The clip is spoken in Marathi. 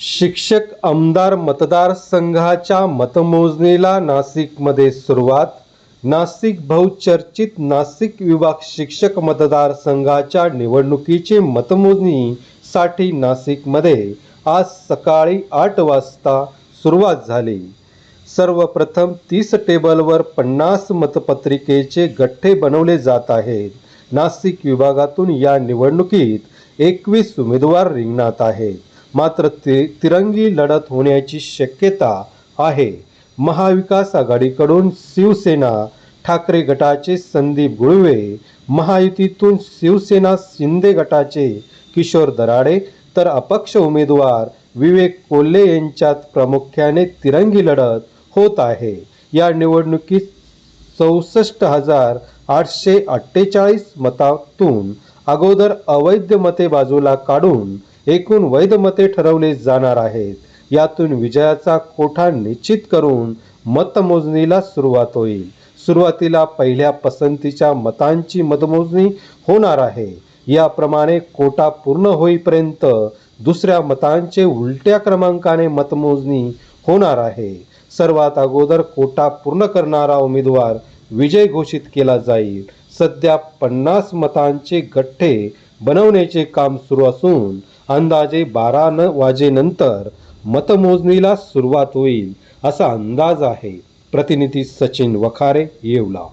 शिक्षक आमदार मतदारसंघाच्या मतमोजणीला नाशिकमध्ये सुरुवात. नाशिक बहुचर्चित नाशिक विभाग शिक्षक मतदारसंघाच्या निवडणुकीची मतमोजणीसाठी नाशिकमध्ये आज सकाळी आठ वाजता सुरुवात झाली. सर्वप्रथम तीस टेबलवर पन्नास मतपत्रिकेचे गठ्ठे बनवले जात आहेत. नाशिक विभागातून या निवडणुकीत एकवीस उमेदवार रिंगणात आहेत. मात्र ति तिरंगी लढत होण्याची शक्यता आहे. महाविकास आघाडीकडून शिवसेना ठाकरे गटाचे संदीप गुळवे महायुतीतून शिवसेना शिंदे गटाचे किशोर दराडे तर अपक्ष उमेदवार विवेक कोल्हे यांच्यात प्रामुख्याने तिरंगी लढत होत आहे. या निवडणुकीत चौसष्ट हजार आठशे अठ्ठेचाळीस मतातून अगोदर अवैध मते बाजूला काढून एकूण वैध मते ठरवले जाणार आहेत. यातून विजयाचा कोठा निश्चित करून मतमोजणीला सुरुवात होईल. सुरुवातीला पहिल्या पसंतीच्या मतांची मतमोजणी होणार आहे. याप्रमाणे कोटा पूर्ण होईपर्यंत दुसऱ्या मतांचे उलट्या क्रमांकाने मतमोजणी होणार आहे. सर्वात अगोदर कोटा पूर्ण करणारा उमेदवार विजय घोषित केला जाईल. सध्या पन्नास मतांचे गठ्ठे बनवण्याचे काम सुरू असून अंदाजे बारा न वाजेनंतर मतमोजणीला सुरुवात होईल असा अंदाज आहे. प्रतिनिधी सचिन वखारे येवला.